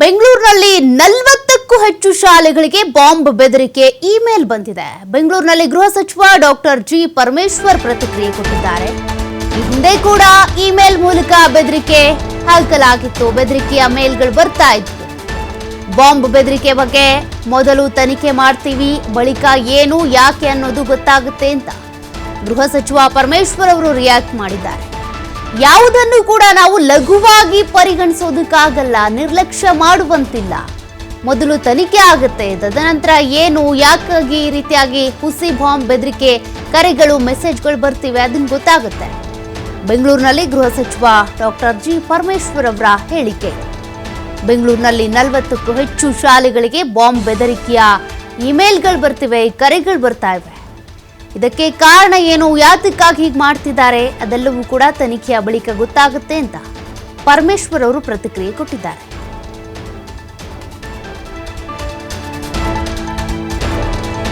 ಬೆಂಗಳೂರಿನಲ್ಲಿ ನಲವತ್ತಕ್ಕೂ ಹೆಚ್ಚು ಶಾಲೆಗಳಿಗೆ ಬಾಂಬ್ ಬೆದರಿಕೆ ಇಮೇಲ್ ಬಂದಿದೆ. ಬೆಂಗಳೂರಿನಲ್ಲಿ ಗೃಹ ಸಚಿವ ಡಾಕ್ಟರ್ ಜಿ ಪರಮೇಶ್ವರ್ ಪ್ರತಿಕ್ರಿಯೆ ಕೊಟ್ಟಿದ್ದಾರೆ. ಹಿಂದೆ ಕೂಡ ಇಮೇಲ್ ಮೂಲಕ ಬೆದರಿಕೆ ಹಾಕಲಾಗಿತ್ತು. ಬೆದರಿಕೆಯ ಮೇಲ್ಗಳು ಬರ್ತಾ ಇತ್ತು ಬಾಂಬ್ ಬೆದರಿಕೆ ಬಗ್ಗೆ ಮೊದಲು ತನಿಖೆ ಮಾಡ್ತೀವಿ, ಬಳಿಕ ಏನು, ಯಾಕೆ ಅನ್ನೋದು ಗೊತ್ತಾಗುತ್ತೆ ಅಂತ ಗೃಹ ಸಚಿವ ಪರಮೇಶ್ವರ್ ಅವರು ರಿಯಾಕ್ಟ್ ಮಾಡಿದ್ದಾರೆ. ಯಾವುದನ್ನು ಕೂಡ ನಾವು ಲಘುವಾಗಿ ಪರಿಗಣಿಸೋದಕ್ಕಾಗಲ್ಲ, ನಿರ್ಲಕ್ಷ್ಯ ಮಾಡುವಂತಿಲ್ಲ. ಮೊದಲು ತನಿಖೆ ಆಗುತ್ತೆ. ತದನಂತರ ಏನು, ಯಾಕಾಗಿ ಈ ರೀತಿಯಾಗಿ ಹುಸಿ ಬಾಂಬ್ ಬೆದರಿಕೆ, ಕರೆಗಳು, ಮೆಸೇಜ್ಗಳು ಬರ್ತಿವೆ ಅದನ್ನು ಗೊತ್ತಾಗುತ್ತೆ. ಬೆಂಗಳೂರಿನಲ್ಲಿ ಗೃಹ ಸಚಿವ ಡಾಕ್ಟರ್ ಜಿ ಪರಮೇಶ್ವರ್ ಅವರ ಹೇಳಿಕೆ. ಬೆಂಗಳೂರಿನಲ್ಲಿ ನಲವತ್ತಕ್ಕೂ ಹೆಚ್ಚು ಶಾಲೆಗಳಿಗೆ ಬಾಂಬ್ ಬೆದರಿಕೆಯ ಇಮೇಲ್ಗಳು ಬರ್ತಿವೆ, ಕರೆಗಳು ಬರ್ತಾ ಇವೆ. ಇದಕ್ಕೆ ಕಾರಣ ಏನು? ಯಾತಕ್ಕಾಗಿ ಹೀಗೆ ಮಾಡ್ತಿದ್ದಾರೆ? ಅದೆಲ್ಲವೂ ಕೂಡ ತನಿಖೆಯ ಬಳಿಕ ಗೊತ್ತಾಗುತ್ತೆ ಅಂತ ಪರಮೇಶ್ವರ್ ಅವರು ಪ್ರತಿಕ್ರಿಯೆ ಕೊಟ್ಟಿದ್ದಾರೆ.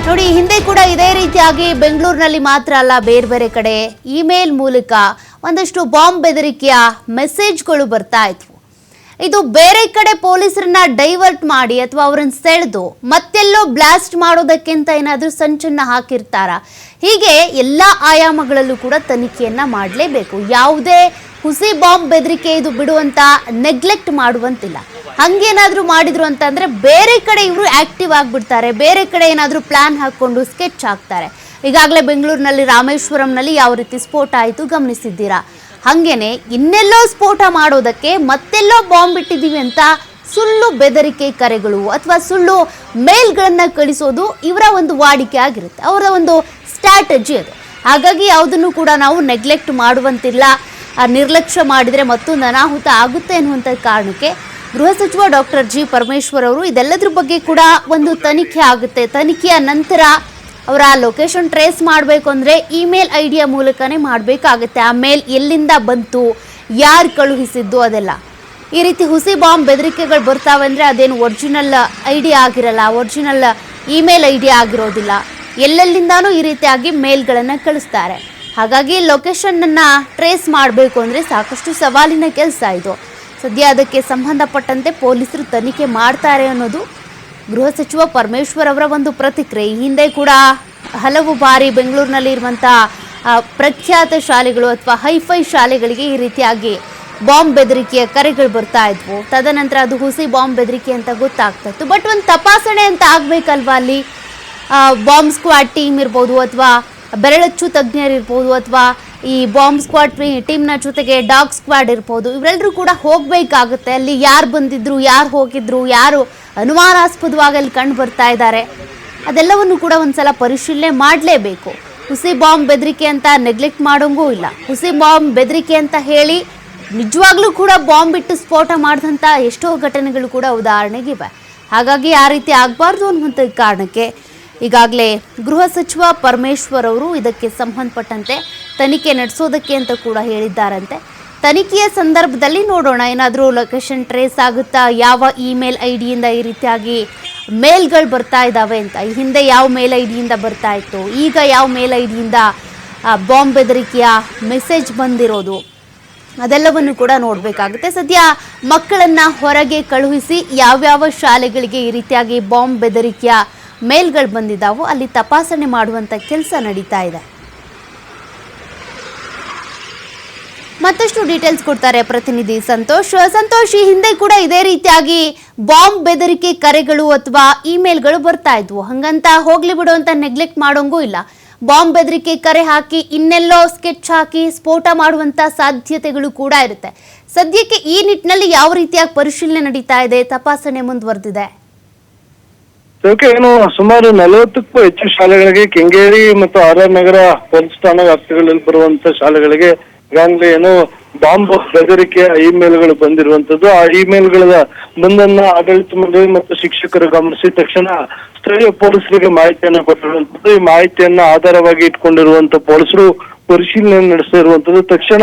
ನೋಡಿ, ಹಿಂದೆ ಕೂಡ ಇದೇ ರೀತಿಯಾಗಿ ಬೆಂಗಳೂರಿನಲ್ಲಿ ಮಾತ್ರ ಅಲ್ಲ, ಬೇರೆ ಬೇರೆ ಕಡೆ ಇಮೇಲ್ ಮೂಲಕ ಒಂದಷ್ಟು ಬಾಂಬ್ ಬೆದರಿಕೆಯ ಮೆಸೇಜ್ಗಳು ಬರ್ತಾ ಇದ್ವು. ಇದು ಬೇರೆ ಕಡೆ ಪೊಲೀಸರನ್ನ ಡೈವರ್ಟ್ ಮಾಡಿ ಅಥವಾ ಅವರನ್ನ ಸೆಳೆದು ಮತ್ತೆಲ್ಲೋ ಬ್ಲಾಸ್ಟ್ ಮಾಡೋದಕ್ಕಿಂತ ಏನಾದರೂ ಸಂಚನ್ನ ಹಾಕಿರ್ತಾರ. ಹೀಗೆ ಎಲ್ಲ ಆಯಾಮಗಳಲ್ಲೂ ಕೂಡ ತನಿಖೆಯನ್ನ ಮಾಡಲೇಬೇಕು. ಯಾವುದೇ ಹುಸಿ ಬಾಂಬ್ ಬೆದರಿಕೆ ಇದು ಬಿಡುವಂತ ನೆಗ್ಲೆಕ್ಟ್ ಮಾಡುವಂತಿಲ್ಲ. ಹಂಗೇನಾದರೂ ಮಾಡಿದ್ರು ಅಂತಂದ್ರೆ ಬೇರೆ ಕಡೆ ಇವರು ಆಕ್ಟಿವ್ ಆಗಿಬಿಡ್ತಾರೆ. ಬೇರೆ ಕಡೆ ಏನಾದರೂ ಪ್ಲಾನ್ ಹಾಕೊಂಡು ಸ್ಕೆಚ್ ಹಾಕ್ತಾರೆ. ಈಗಾಗಲೇ ಬೆಂಗಳೂರಿನಲ್ಲಿ ರಾಮೇಶ್ವರಂನಲ್ಲಿ ಯಾವ ರೀತಿ ಸ್ಫೋಟ ಆಯಿತು ಗಮನಿಸಿದ್ದೀರಾ? ಹಂಗೇನೆ ಇನ್ನೆಲ್ಲೋ ಸ್ಫೋಟ ಮಾಡೋದಕ್ಕೆ ಮತ್ತೆಲ್ಲೋ ಬಾಂಬ್ ಇಟ್ಟಿದ್ದೀವಿ ಅಂತ ಸುಳ್ಳು ಬೆದರಿಕೆ ಕರೆಗಳು ಅಥವಾ ಸುಳ್ಳು ಮೇಲ್ಗಳನ್ನ ಕಳಿಸೋದು ಇವರ ಒಂದು ವಾಡಿಕೆ ಆಗಿರುತ್ತೆ. ಅವರ ಒಂದು ಸ್ಟ್ರಾಟಜಿ ಅದು. ಹಾಗಾಗಿ ಯಾವುದನ್ನು ಕೂಡ ನಾವು ನೆಗ್ಲೆಕ್ಟ್ ಮಾಡುವಂತಿಲ್ಲ. ನಿರ್ಲಕ್ಷ್ಯ ಮಾಡಿದರೆ ಮತ್ತೊಂದು ಅನಾಹುತ ಆಗುತ್ತೆ ಅನ್ನುವಂಥ ಕಾರಣಕ್ಕೆ ಗೃಹ ಸಚಿವ ಡಾಕ್ಟರ್ ಜಿ ಪರಮೇಶ್ವರ್ ಅವರು ಇದೆಲ್ಲದ್ರ ಬಗ್ಗೆ ಕೂಡ ಒಂದು ತನಿಖೆ ಆಗುತ್ತೆ. ತನಿಖೆಯ ನಂತರ ಅವರ ಲೊಕೇಶನ್ ಟ್ರೇಸ್ ಮಾಡಬೇಕು ಅಂದರೆ ಇಮೇಲ್ ಐಡಿಯ ಮೂಲಕನೇ ಮಾಡಬೇಕಾಗುತ್ತೆ. ಆ ಮೇಲ್ ಎಲ್ಲಿಂದ ಬಂತು, ಯಾರು ಕಳುಹಿಸಿದ್ದು ಅದೆಲ್ಲ. ಈ ರೀತಿ ಹುಸಿ ಬಾಂಬ್ ಬೆದರಿಕೆಗಳು ಬರ್ತಾವೆ ಅಂದರೆ ಅದೇನು ಒರಿಜಿನಲ್ ಐಡಿಯಾ ಆಗಿರಲ್ಲ ಒರಿಜಿನಲ್ ಇಮೇಲ್ ಐಡಿಯಾ ಆಗಿರೋದಿಲ್ಲ. ಎಲ್ಲೆಲ್ಲಿಂದಾನೂ ಈ ರೀತಿಯಾಗಿ ಮೇಲ್ಗಳನ್ನು ಕಳಿಸ್ತಾರೆ. ಹಾಗಾಗಿ ಲೊಕೇಶನನ್ನು ಟ್ರೇಸ್ ಮಾಡಬೇಕು ಅಂದರೆ ಸಾಕಷ್ಟು ಸವಾಲಿನ ಕೆಲಸ ಇದು. ಸದ್ಯ ಅದಕ್ಕೆ ಸಂಬಂಧಪಟ್ಟಂತೆ ಪೊಲೀಸರು ತನಿಖೆ ಮಾಡ್ತಾರೆ ಅನ್ನೋದು ಗೃಹ ಸಚಿವ ಪರಮೇಶ್ವರ್ ಅವರ ಒಂದು ಪ್ರತಿಕ್ರಿಯೆ. ಹಿಂದೆ ಕೂಡ ಹಲವು ಬಾರಿ ಬೆಂಗಳೂರಿನಲ್ಲಿ ಇರುವಂಥ ಪ್ರಖ್ಯಾತ ಶಾಲೆಗಳು ಅಥವಾ ಹೈಫೈ ಶಾಲೆಗಳಿಗೆ ಈ ರೀತಿಯಾಗಿ ಬಾಂಬ್ ಬೆದರಿಕೆಯ ಕರೆಗಳು ಬರ್ತಾ ಇದ್ವು. ತದನಂತರ ಅದು ಹುಸಿ ಬಾಂಬ್ ಬೆದರಿಕೆ ಅಂತ ಗೊತ್ತಾಗ್ತಾ ಇತ್ತು. ಬಟ್ ಒಂದು ತಪಾಸಣೆ ಅಂತ ಆಗಬೇಕಲ್ವಾ ಅಲ್ಲಿ? ಬಾಂಬ್ ಸ್ಕ್ವಾಡ್ ಟೀಮ್ ಇರ್ಬೋದು ಅಥವಾ ಬೆರಳಚ್ಚು ತಜ್ಞರಿರ್ಬೋದು ಅಥವಾ ಈ ಬಾಂಬ್ ಸ್ಕ್ವಾಡ್ ಟೀಮ್ನ ಜೊತೆಗೆ ಡಾಗ್ ಸ್ಕ್ವಾಡ್ ಇರ್ಬೋದು. ಇವರೆಲ್ಲರೂ ಕೂಡ ಹೋಗಬೇಕಾಗುತ್ತೆ. ಅಲ್ಲಿ ಯಾರು ಬಂದಿದ್ರು, ಯಾರು ಹೋಗಿದ್ರು, ಯಾರು ಅನುಮಾನಾಸ್ಪದವಾಗಿ ಅಲ್ಲಿ ಕಂಡು ಬರ್ತಾ ಇದ್ದಾರೆ. ಅದೆಲ್ಲವನ್ನು ಕೂಡ ಒಂದ್ಸಲ ಪರಿಶೀಲನೆ ಮಾಡಲೇಬೇಕು. ಹುಸಿ ಬಾಂಬ್ ಬೆದರಿಕೆ ಅಂತ ನೆಗ್ಲೆಕ್ಟ್ ಮಾಡೋಂಗೂ ಇಲ್ಲ. ಹುಸಿ ಬಾಂಬ್ ಬೆದರಿಕೆ ಅಂತ ಹೇಳಿ ನಿಜವಾಗ್ಲೂ ಕೂಡ ಬಾಂಬ್ ಇಟ್ಟು ಸ್ಫೋಟ ಮಾಡಿದಂಥ ಎಷ್ಟೋ ಘಟನೆಗಳು ಕೂಡ ಉದಾಹರಣೆಗಿವೆ ಹಾಗಾಗಿ ಆ ರೀತಿ ಆಗಬಾರ್ದು ಅನ್ನುವಂಥ ಕಾರಣಕ್ಕೆ ಈಗಾಗಲೇ ಗೃಹ ಸಚಿವ ಪರಮೇಶ್ವರ್ ಅವರು ಇದಕ್ಕೆ ಸಂಬಂಧಪಟ್ಟಂತೆ ತನಿಖೆ ನಡೆಸೋದಕ್ಕೆ ಅಂತ ಕೂಡ ಹೇಳಿದ್ದಾರಂತೆ. ತನಿಖೆಯ ಸಂದರ್ಭದಲ್ಲಿ ನೋಡೋಣ, ಏನಾದರೂ ಲೊಕೇಶನ್ ಟ್ರೇಸ್ ಆಗುತ್ತಾ? ಯಾವ ಇಮೇಲ್ ಐ ಡಿಯಿಂದ ಈ ರೀತಿಯಾಗಿ ಮೇಲ್ಗಳು ಬರ್ತಾ ಇದ್ದಾವೆ ಅಂತ. ಈ ಹಿಂದೆ ಯಾವ ಮೇಲ್ ಐ ಡಿಯಿಂದ ಬರ್ತಾ ಇತ್ತು? ಈಗ ಯಾವ ಮೇಲ್ ಐ ಡಿಯಿಂದ ಬಾಂಬ್ ಬೆದರಿಕೆಯ ಮೆಸೇಜ್ ಬಂದಿರೋದು? ಅದೆಲ್ಲವನ್ನು ಕೂಡ ನೋಡಬೇಕಾಗುತ್ತೆ. ಸದ್ಯ ಮಕ್ಕಳನ್ನು ಹೊರಗೆ ಕಳುಹಿಸಿ ಯಾವ್ಯಾವ ಶಾಲೆಗಳಿಗೆ ಈ ರೀತಿಯಾಗಿ ಬಾಂಬ್ ಬೆದರಿಕೆಯ ಮೇಲ್ಗಳು ಬಂದಿದ್ದಾವೋ ಅಲ್ಲಿ ತಪಾಸಣೆ ಮಾಡುವಂಥ ಕೆಲಸ ನಡೀತಾ ಇದೆ. ಮತ್ತಷ್ಟು ಡೀಟೇಲ್ಸ್ ಕೊಡ್ತಾರೆ ಪ್ರತಿನಿಧಿ ಸಂತೋಷ್. ಸಂತೋಷ್, ಈ ಹಿಂದೆ ಕೂಡ ಇದೇ ರೀತಿಯಾಗಿ ಬಾಂಬ್ ಬೆದರಿಕೆ ಕರೆಗಳು ಅಥವಾ ಇಮೇಲ್ಗಳು ಬರ್ತಾ ಇದ್ವು. ಹಂಗಂತ ಹೋಗ್ಲಿ ಬಿಡು ಅಂತ ನೆಗ್ಲೆಕ್ಟ್ ಮಾಡೋಂಗೂ ಇಲ್ಲ. ಬಾಂಬ್ ಬೆದರಿಕೆ ಕರೆ ಹಾಕಿ ಇನ್ನೆಲ್ಲೋ ಸ್ಕೆಚ್ ಹಾಕಿ ಸ್ಫೋಟ ಮಾಡುವಂತ ಸಾಧ್ಯತೆಗಳು ಕೂಡ ಇರುತ್ತೆ. ಸದ್ಯಕ್ಕೆ ಈ ನಿಟ್ಟಿನಲ್ಲಿ ಯಾವ ರೀತಿಯಾಗಿ ಪರಿಶೀಲನೆ ನಡೀತಾ ಇದೆ? ತಪಾಸಣೆ ಮುಂದುವರೆದಿದೆ. ಏನು, ಸುಮಾರು ನಲವತ್ತಕ್ಕೂ ಹೆಚ್ಚು ಶಾಲೆಗಳಿಗೆ ಕೆಂಗೇರಿ ಮತ್ತು ಆರ್ ಆರ್ ನಗರ ಪೊಲೀಸ್ ಠಾಣಾ ವ್ಯಾಪ್ತಿಗಳಲ್ಲಿ ಬರುವಂತ ಶಾಲೆಗಳಿಗೆ ಈಗಾಗಲೇ ಏನೋ ಬಾಂಬ್ ಬೆದರಿಕೆಯ ಇಮೇಲ್ಗಳು ಬಂದಿರುವಂತದ್ದು. ಆ ಇಮೇಲ್ಗಳ ಬಂದನ್ನ ಆಡಳಿತ ಮಂಡಳಿ ಮತ್ತು ಶಿಕ್ಷಕರು ಗಮನಿಸಿ ತಕ್ಷಣ ಸ್ಥಳೀಯ ಪೊಲೀಸರಿಗೆ ಮಾಹಿತಿಯನ್ನ ಕೊಟ್ಟಿರುವಂತದ್ದು. ಈ ಮಾಹಿತಿಯನ್ನ ಆಧಾರವಾಗಿ ಇಟ್ಕೊಂಡಿರುವಂತ ಪೊಲೀಸರು ಪರಿಶೀಲನೆ ನಡೆಸ್ತಾ ಇರುವಂತದ್ದು ತಕ್ಷಣ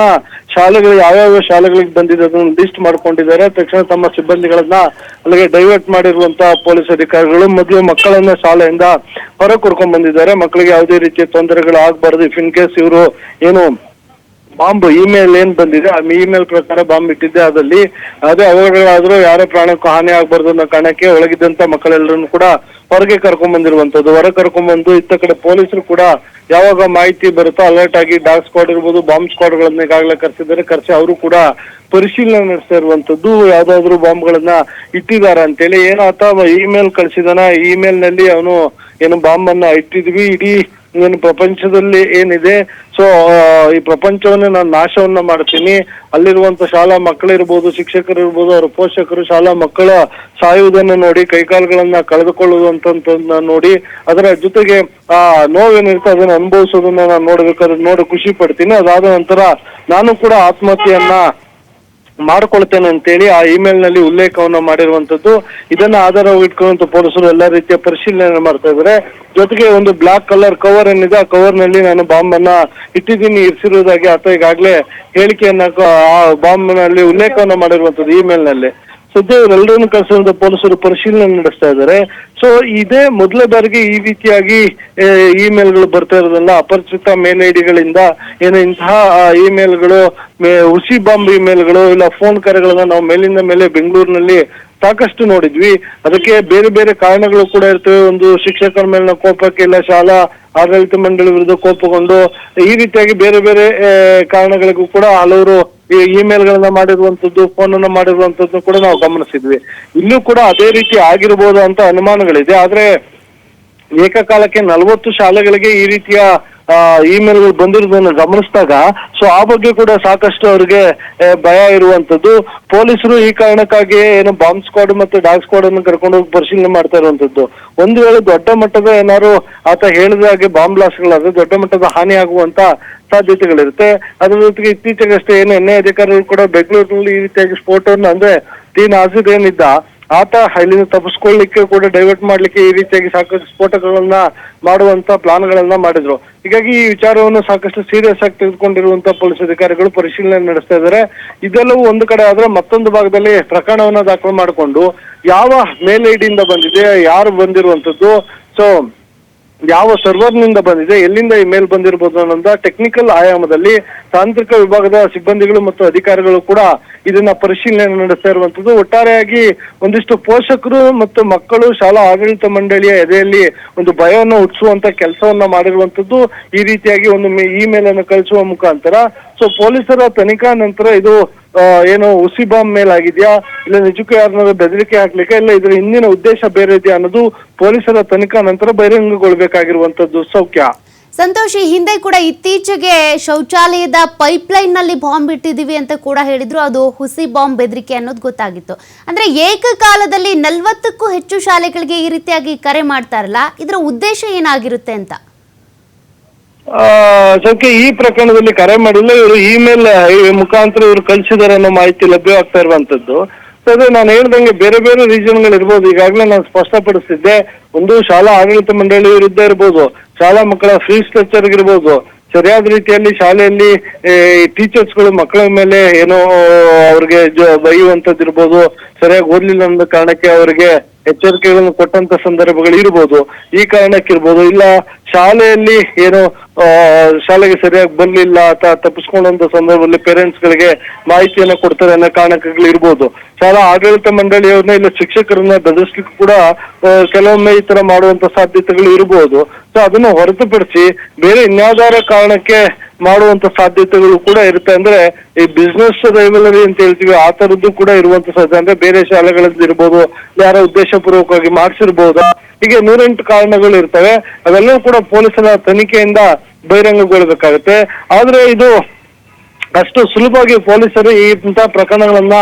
ಶಾಲೆಗಳು ಯಾವ್ಯಾವ ಶಾಲೆಗಳಿಗೆ ಬಂದಿದೆ ಅದನ್ನು ಲಿಸ್ಟ್ ಮಾಡ್ಕೊಂಡಿದ್ದಾರೆ. ತಕ್ಷಣ ತಮ್ಮ ಸಿಬ್ಬಂದಿಗಳನ್ನ ಅಲ್ಲಿಗೆ ಡೈವರ್ಟ್ ಮಾಡಿರುವಂತ ಪೊಲೀಸ್ ಅಧಿಕಾರಿಗಳು ಮೊದಲು ಮಕ್ಕಳನ್ನ ಶಾಲೆಯಿಂದ ಹೊರ ಕರ್ಕೊಂಡ್ ಬಂದಿದ್ದಾರೆ. ಮಕ್ಕಳಿಗೆ ಯಾವುದೇ ರೀತಿಯ ತೊಂದರೆಗಳು ಆಗ್ಬಾರ್ದು ಇಫ್ ಇನ್ ಕೇಸ್ ಇವರು ಏನು ಬಾಂಬ್ ಇಮೇಲ್ ಏನ್ ಬಂದಿದೆ, ಆ ಇಮೇಲ್ ಪ್ರಕಾರ ಬಾಂಬ್ ಇಟ್ಟಿದ್ದೆ ಅದಲ್ಲಿ ಅದೇ ಅವಘಡಗಳಾದ್ರೂ ಯಾರೇ ಪ್ರಾಣಕ್ಕೂ ಹಾನಿ ಆಗ್ಬಾರ್ದು ಅನ್ನೋ ಕಾರಣಕ್ಕೆ ಒಳಗಿದ್ದಂತ ಮಕ್ಕಳೆಲ್ಲರನ್ನು ಕೂಡ ಹೊರಗೆ ಕರ್ಕೊಂಡ್ ಬಂದಿರುವಂತದ್ದು ಹೊರಗೆ ಕರ್ಕೊಂಡ್ ಬಂದು ಇತ್ತ ಕಡೆ ಪೊಲೀಸರು ಕೂಡ ಯಾವಾಗ ಮಾಹಿತಿ ಬರುತ್ತೋ ಅಲರ್ಟ್ ಆಗಿ ಡಾಗ್ ಸ್ಕ್ವಾಡ್ ಇರ್ಬೋದು ಬಾಂಬ್ ಸ್ಕ್ವಾಡ್ ಗಳನ್ನ ಈಗಾಗಲೇ ಕರೆಸಿದ್ದಾರೆ. ಕರೆಸಿ ಅವರು ಕೂಡ ಪರಿಶೀಲನೆ ನಡೆಸ್ತಾ ಇರುವಂತದ್ದು ಯಾವ್ದಾದ್ರು ಬಾಂಬ್ ಗಳನ್ನ ಇಟ್ಟಿದಾರ ಅಂತೇಳಿ. ಏನೋ ಆತ ಇಮೇಲ್ ಕಳ್ಸಿದಾನ? ಇಮೇಲ್ನಲ್ಲಿ ಅವನು ಏನು ಬಾಂಬ್ ಅನ್ನ ಇಟ್ಟಿದ್ವಿ, ಇಡೀ ಏನು ಪ್ರಪಂಚದಲ್ಲಿ ಏನಿದೆ ಸೊ ಈ ಪ್ರಪಂಚವನ್ನ ನಾನು ನಾಶವನ್ನ ಮಾಡ್ತೀನಿ. ಅಲ್ಲಿರುವಂತ ಶಾಲಾ ಮಕ್ಕಳಿರ್ಬೋದು ಶಿಕ್ಷಕರು ಇರ್ಬೋದು ಅವರ ಪೋಷಕರು, ಶಾಲಾ ಮಕ್ಕಳ ಸಾಯುವುದನ್ನ ನೋಡಿ, ಕೈಕಾಲುಗಳನ್ನ ಕಳೆದುಕೊಳ್ಳುವಂತದ್ದನ್ನ ನೋಡಿ, ಅದರ ಜೊತೆಗೆ, ಆ, ನೋವೇನಿರುತ್ತೆ ಅದನ್ನ ಅನುಭವಿಸೋದನ್ನ ನಾನು ನೋಡ್ಬೇಕಾದ್ರೆ ನೋಡಿ ಖುಷಿ ಪಡ್ತೀನಿ. ಅದಾದ ನಂತರ ನಾನು ಕೂಡ ಆತ್ಮಹತ್ಯೆಯನ್ನ ಮಾಡ್ಕೊಳ್ತೇನೆ ಅಂತೇಳಿ ಆ ಇಮೇಲ್ನಲ್ಲಿ ಉಲ್ಲೇಖವನ್ನು ಮಾಡಿರುವಂತದ್ದು ಇದನ್ನ ಆಧಾರವಾಗಿ ಇಟ್ಕೊಂಡಂತ ಪೊಲೀಸರು ಎಲ್ಲಾ ರೀತಿಯ ಪರಿಶೀಲನೆ ಮಾಡ್ತಾ ಇದ್ದಾರೆ. ಜೊತೆಗೆ ಒಂದು ಬ್ಲಾಕ್ ಕಲರ್ ಕವರ್ ಏನಿದೆ, ಆ ಕವರ್ನಲ್ಲಿ ನಾನು ಬಾಂಬ್ ಅನ್ನ ಇಟ್ಟಿದ್ದೀನಿ, ಇರಿಸಿರುವುದಾಗಿ ಆತ ಈಗಾಗಲೇ ಹೇಳಿಕೆಯನ್ನ ಆ ಬಾಂಬ್ನಲ್ಲಿ ಉಲ್ಲೇಖವನ್ನ ಮಾಡಿರುವಂತದ್ದು ಇಮೇಲ್ನಲ್ಲಿ. ಸದ್ಯ ಇವರೆಲ್ಲರನ್ನು ಕರೆಸಿರುವಂತ ಪೊಲೀಸರು ಪರಿಶೀಲನೆ ನಡೆಸ್ತಾ ಇದ್ದಾರೆ. ಸೊ ಇದೇ ಮೊದಲ ಬಾರಿಗೆ ಈ ರೀತಿಯಾಗಿ ಇಮೇಲ್ಗಳು ಬರ್ತಾ ಇರೋದಲ್ಲ ಅಪರಿಚಿತ ಮೇಲ್ ಐಡಿಗಳಿಂದ ಏನು ಇಂತಹ ಇಮೇಲ್ಗಳು ಹುಸಿ ಬಾಂಬ್ ಇಮೇಲ್ಗಳು, ಇಲ್ಲ ಫೋನ್ ಕರೆಗಳನ್ನ ನಾವು ಮೇಲಿಂದ ಮೇಲೆ ಬೆಂಗಳೂರಿನಲ್ಲಿ ಸಾಕಷ್ಟು ನೋಡಿದ್ವಿ. ಅದಕ್ಕೆ ಬೇರೆ ಬೇರೆ ಕಾರಣಗಳು ಕೂಡ ಇರ್ತವೆ. ಒಂದು ಶಿಕ್ಷಕರ ಮೇಲಿನ ಕೋಪಕ್ಕೆ ಇಲ್ಲ, ಶಾಲಾ ಆಡಳಿತ ಮಂಡಳಿ ವಿರುದ್ಧ ಕೋಪಗೊಂಡು ಈ ರೀತಿಯಾಗಿ ಬೇರೆ ಬೇರೆ ಕಾರಣಗಳಿಗೂ ಕೂಡ ಹಲವರು ಇಮೇಲ್ಗಳನ್ನ ಮಾಡಿರುವಂತದ್ದು ಫೋನ್ ಅನ್ನ ಮಾಡಿರುವಂತದ್ದು ಕೂಡ ನಾವು ಗಮನಿಸಿದ್ವಿ. ಇಲ್ಲೂ ಕೂಡ ಅದೇ ರೀತಿ ಆಗಿರ್ಬೋದು ಅಂತ ಅನುಮಾನಗಳಿದೆ. ಆದ್ರೆ ಏಕಕಾಲಕ್ಕೆ ನಲವತ್ತು ಶಾಲೆಗಳಿಗೆ ಈ ರೀತಿಯ ಇಮೇಲ್ಗಳು ಬಂದಿರೋದನ್ನ ಗಮನಿಸಿದಾಗ ಸೊ ಆ ಬಗ್ಗೆ ಕೂಡ ಸಾಕಷ್ಟು ಅವರಿಗೆ ಭಯ ಇರುವಂತದ್ದು. ಪೊಲೀಸರು ಈ ಕಾರಣಕ್ಕಾಗಿ ಏನು ಬಾಂಬ್ ಸ್ಕ್ವಾಡ್ ಮತ್ತು ಡಾಗ್ ಸ್ಕ್ವಾಡ್ ಅನ್ನು ಕರ್ಕೊಂಡು ಹೋಗಿ ಪರಿಶೀಲನೆ ಮಾಡ್ತಾ ಇರುವಂತದ್ದು. ಒಂದು ವೇಳೆ ದೊಡ್ಡ ಮಟ್ಟದ ಏನಾದ್ರು ಆತ ಹೇಳಿದ ಹಾಗೆ ಬಾಂಬ್ ಬ್ಲಾಸ್ಟ್ಗಳಾದ್ರೆ ದೊಡ್ಡ ಮಟ್ಟದ ಹಾನಿ ಆಗುವಂತ ಸಾಧ್ಯತೆಗಳಿರುತ್ತೆ. ಅದರ ಜೊತೆಗೆ ಇತ್ತೀಚೆಗಷ್ಟೇ ಏನು ಎನ್ಐ ಅಧಿಕಾರಿಗಳು ಕೂಡ ಬೆಂಗಳೂರಿನಲ್ಲಿ ಈ ರೀತಿಯಾಗಿ ಸ್ಫೋಟವನ್ನು ಅಂದ್ರೆ ಟಿ ನಾಜಿದ್ ಏನಿದ್ದ ಆತ ಹಳ್ಳಿನ ತಪ್ಪಿಸ್ಕೊಳ್ಳಿಕ್ಕೆ ಕೂಡ ಡೈವರ್ಟ್ ಮಾಡ್ಲಿಕ್ಕೆ ಈ ರೀತಿಯಾಗಿ ಸಾಕಷ್ಟು ಸ್ಫೋಟಗಳನ್ನ ಮಾಡುವಂತ ಪ್ಲಾನ್ಗಳನ್ನ ಮಾಡಿದ್ರು. ಹೀಗಾಗಿ ಈ ವಿಚಾರವನ್ನು ಸಾಕಷ್ಟು ಸೀರಿಯಸ್ ಆಗಿ ತೆಗೆದುಕೊಂಡಿರುವಂತ ಪೊಲೀಸ್ ಅಧಿಕಾರಿಗಳು ಪರಿಶೀಲನೆ ನಡೆಸ್ತಾ ಇದ್ದಾರೆ. ಇದೆಲ್ಲವೂ ಒಂದು ಕಡೆ ಆದ್ರೆ ಮತ್ತೊಂದು ಭಾಗದಲ್ಲಿ ಪ್ರಕರಣವನ್ನ ದಾಖಲು ಮಾಡಿಕೊಂಡು ಯಾವ ಮೇಲ್ ಐಡಿಯಿಂದ ಬಂದಿದೆ, ಯಾರು ಬಂದಿರುವಂತದ್ದು ಸೊ ಯಾವ ಸರ್ವರ್ನಿಂದ ಬಂದಿದೆ, ಎಲ್ಲಿಂದ ಈ ಮೇಲ್ ಬಂದಿರಬಹುದು ಅನ್ನೋದ ಟೆಕ್ನಿಕಲ್ ಆಯಾಮದಲ್ಲಿ ತಾಂತ್ರಿಕ ವಿಭಾಗದ ಸಿಬ್ಬಂದಿಗಳು ಮತ್ತು ಅಧಿಕಾರಿಗಳು ಕೂಡ ಇದನ್ನ ಪರಿಶೀಲನೆ ನಡೆಸ್ತಾ ಇರುವಂತದ್ದು. ಒಟ್ಟಾರೆಯಾಗಿ ಒಂದಿಷ್ಟು ಪೋಷಕರು ಮತ್ತು ಮಕ್ಕಳು ಶಾಲಾ ಆಡಳಿತ ಮಂಡಳಿಯ ಎದೆಯಲ್ಲಿ ಒಂದು ಭಯವನ್ನು ಹುಟ್ಟಿಸುವಂತ ಕೆಲಸವನ್ನ ಮಾಡಿರುವಂತದ್ದು ಈ ರೀತಿಯಾಗಿ ಒಂದು ಇಮೇಲ್ ಅನ್ನು ಕಳಿಸುವ ಮುಖಾಂತರ ಸೊ ಪೊಲೀಸರ ತನಿಖಾ ನಂತರ ಇದು ಏನು ಉಸಿ ಬಾಂಬ್ ಮೇಲಾಗಿದೆಯಾ? ಇಲ್ಲ ನಿಜಕ್ಕೂ ಬೆದರಿಕೆ ಹಾಕ್ಲಿಕ್ಕೆ? ಇಲ್ಲ ಇದ್ರ ಹಿಂದಿನ ಉದ್ದೇಶ ಬೇರೆ ಇದೆಯಾ ಅನ್ನೋದು ಪೊಲೀಸರ ತನಿಖಾ ನಂತರ ಬಹಿರಂಗಗೊಳ್ಬೇಕಾಗಿರುವಂತದ್ದು ಸೌಖ್ಯ. ಸಂತೋಷ್, ಈ ಹಿಂದೆ ಕೂಡ ಇತ್ತೀಚೆಗೆ ಶೌಚಾಲಯದ ಪೈಪ್ ಲೈನ್ನಲ್ಲಿ ಬಾಂಬ್ ಇಟ್ಟಿದೀವಿ ಅಂತ ಕೂಡ ಹೇಳಿದ್ರು. ಅದು ಹುಸಿ ಬಾಂಬ್ ಬೆದರಿಕೆ ಅನ್ನೋದು ಗೊತ್ತಾಗಿತ್ತು. ಅಂದ್ರೆ ಏಕಕಾಲದಲ್ಲಿ ನಲ್ವತ್ತಕ್ಕೂ ಹೆಚ್ಚು ಶಾಲೆಗಳಿಗೆ ಈ ರೀತಿಯಾಗಿ ಕರೆ ಮಾಡ್ತಾರಲ್ಲ, ಇದರ ಉದ್ದೇಶ ಏನಾಗಿರುತ್ತೆ ಅಂತ? ಸೌಖ್ಯ ಈ ಪ್ರಕರಣದಲ್ಲಿ ಕರೆ ಮಾಡಿಲ್ಲ. ಇವರು ಇಮೇಲ್ ಮುಖಾಂತರ ಇವರು ಕಳಿಸಿದಾರೆ ಅನ್ನೋ ಮಾಹಿತಿ ಲಭ್ಯವಾಗ್ತಾ ಇರುವಂತದ್ದು. ಅದೇ ನಾನು ಹೇಳ್ದಂಗೆ ಬೇರೆ ಬೇರೆ ರೀಸನ್ಗಳು ಇರ್ಬೋದು. ಈಗಾಗಲೇ ನಾನು ಸ್ಪಷ್ಟಪಡಿಸಿದ್ದೆ. ಒಂದು ಶಾಲಾ ಆಡಳಿತ ಮಂಡಳಿ ವಿರುದ್ಧ ಇರ್ಬೋದು. ಶಾಲಾ ಮಕ್ಕಳ ಫ್ರೀ ಸ್ಟ್ರಕ್ಚರ್ ಇರ್ಬೋದು ಸರಿಯಾದ ರೀತಿಯಲ್ಲಿ ಶಾಲೆಯಲ್ಲಿ ಟೀಚರ್ಸ್ಗಳು ಮಕ್ಕಳ ಮೇಲೆ ಏನೋ ಅವ್ರಿಗೆ ಬೈಯುವಂತದ್ದು ಇರ್ಬೋದು ಸರಿಯಾಗಿ ಓದ್ಲಿಲ್ಲ ಅನ್ನೋ ಕಾರಣಕ್ಕೆ ಅವರಿಗೆ ಎಚ್ಚರಿಕೆಗಳನ್ನು ಕೊಟ್ಟಂತ ಸಂದರ್ಭಗಳು ಇರ್ಬೋದು, ಈ ಕಾರಣಕ್ಕಿರ್ಬೋದು, ಇಲ್ಲ ಶಾಲೆಯಲ್ಲಿ ಏನು ಶಾಲೆಗೆ ಸರಿಯಾಗಿ ಬರ್ಲಿಲ್ಲ ಅಥವಾ ತಪ್ಪಿಸ್ಕೊಂಡಂತ ಸಂದರ್ಭದಲ್ಲಿ ಪೇರೆಂಟ್ಸ್ ಗಳಿಗೆ ಮಾಹಿತಿಯನ್ನ ಕೊಡ್ತಾರೆ ಅನ್ನೋ ಕಾರಣಗಳು ಇರ್ಬೋದು. ಶಾಲಾ ಆಡಳಿತ ಮಂಡಳಿಯವ್ರನ್ನ ಇಲ್ಲ ಶಿಕ್ಷಕರನ್ನ ಬೆದರಿಸ್ಲಿಕ್ಕೂ ಕೂಡ ಕೆಲವೊಮ್ಮೆ ಈ ತರ ಮಾಡುವಂತ ಸಾಧ್ಯತೆಗಳು ಇರ್ಬೋದು. ಸೊ ಅದನ್ನ ಹೊರತುಪಡಿಸಿ ಬೇರೆ ಇನ್ಯಾವುದಾರ ಕಾರಣಕ್ಕೆ ಮಾಡುವಂತ ಸಾಧ್ಯತೆಗಳು ಕೂಡ ಇರುತ್ತೆ. ಅಂದ್ರೆ ಈ ಬಿಸ್ನೆಸ್ ರೈವಲರಿ ಅಂತ ಹೇಳ್ತೀವಿ, ಆ ತರದ್ದು ಕೂಡ ಇರುವಂತ ಸಾಧ್ಯ. ಅಂದ್ರೆ ಬೇರೆ ಶಾಲೆಗಳಲ್ಲಿ ಇರ್ಬೋದು, ಯಾರ ಉದ್ದೇಶಪೂರ್ವಕವಾಗಿ ಮಾಡಿಸಿರ್ಬೋದು. ಹೀಗೆ ನೂರೆಂಟು ಕಾರಣಗಳು ಇರ್ತವೆ. ಅವೆಲ್ಲವೂ ಕೂಡ ಪೊಲೀಸರ ತನಿಖೆಯಿಂದ ಬಹಿರಂಗಗೊಳ್ಬೇಕಾಗುತ್ತೆ ಆದ್ರೆ ಇದು ಅಷ್ಟು ಸುಲಭವಾಗಿ ಪೊಲೀಸರು ಇಂತಹ ಪ್ರಕರಣಗಳನ್ನ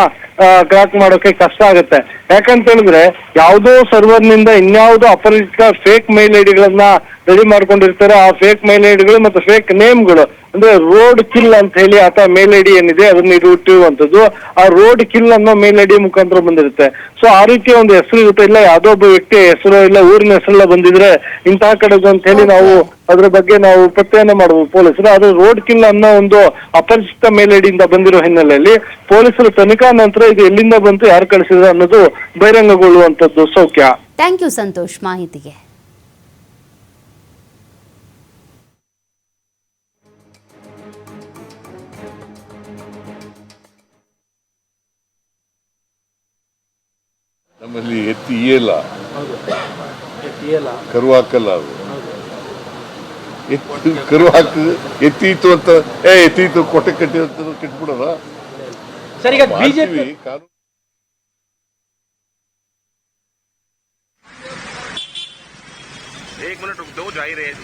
ಕ್ರಾಕ್ ಮಾಡೋಕೆ ಕಷ್ಟ ಆಗುತ್ತೆ. ಯಾಕಂತ ಹೇಳಿದ್ರೆ ಯಾವುದೋ ಸರ್ವರ್ನಿಂದ ಇನ್ಯಾವುದೋ ಅಪರಿಚಿತ ಫೇಕ್ ಮೇಲ್ ಐಡಿಗಳನ್ನ ರೆಡಿ ಮಾಡ್ಕೊಂಡಿರ್ತಾರೆ. ಆ ಫೇಕ್ ಮೇಲ್ ಐಡಿಗಳು ಮತ್ತು ಫೇಕ್ ನೇಮ್ಗಳು ಅಂದ್ರೆ ರೋಡ್ ಕಿಲ್ ಅಂತ ಹೇಳಿ ಆತ ಮೇಲ್ ಐಡಿ ಏನಿದೆ, ಅದನ್ನ ಇಟ್ಟಿರುವಂತದ್ದು ಆ ರೋಡ್ ಕಿಲ್ ಅನ್ನೋ ಮೇಲ್ ಐಡಿ ಮುಖಾಂತರ ಬಂದಿರುತ್ತೆ. ಸೊ ಆ ರೀತಿಯ ಒಂದು ಹೆಸರು ಇರುತ್ತೆ. ಇಲ್ಲ ಯಾವುದೋ ಒಬ್ಬ ವ್ಯಕ್ತಿ ಹೆಸರು ಇಲ್ಲ ಊರಿನ ಹೆಸರೆಲ್ಲ ಬಂದಿದ್ರೆ ಇಂತಹ ಕಡೆದು ಅಂತ ಹೇಳಿ ನಾವು ಅದರ ಬಗ್ಗೆ ನಾವು ಪತ್ತೆಯನ್ನು ಮಾಡಬಹುದು ಪೊಲೀಸರು. ಅದು ರೋಡ್ ಕಿಲ್ ಅನ್ನೋ ಒಂದು ಅಪರಿಚಿತ ಮೇಲಡಿಯಿಂದ ಬಂದಿರೋ ಹಿನ್ನೆಲೆಯಲ್ಲಿ ಪೊಲೀಸರು ತನಿಖಾ ನಂತರ ಇದು ಎಲ್ಲಿಂದ ಬಂತು ಯಾರು ಕಳಿಸಿದ್ರು ಅನ್ನೋದು ಬಹಿರಂಗಗೊಳ್ಳುವಂತದ್ದು ಸೌಖ್ಯ. ಥ್ಯಾಂಕ್ ಯು ಸಂತೋಷ್ ಮಾಹಿತಿಗೆ. ನಮ್ಮಲ್ಲಿ ಎತ್ತಿ ಇಲ್ಲ ಕರುವಾಕಲ್ಲ ಅದು. ಎತ್ತು ಕರು ಹಾಕು ಎತ್ತೀತು ಅಂತ ಏ ಎತ್ತೀತು ಕೊಟ್ಟೆ ಕಟ್ಟಿ ಅಂತ ಕೆಟ್ಬಿಡೋದ ಸರ್ ಈಗ ಬಿಜೆಪಿ ಮಾಡ್ತೀವಿ, ಕಾನೂನು एक मिनट रुक दो जा ही रहे हैं।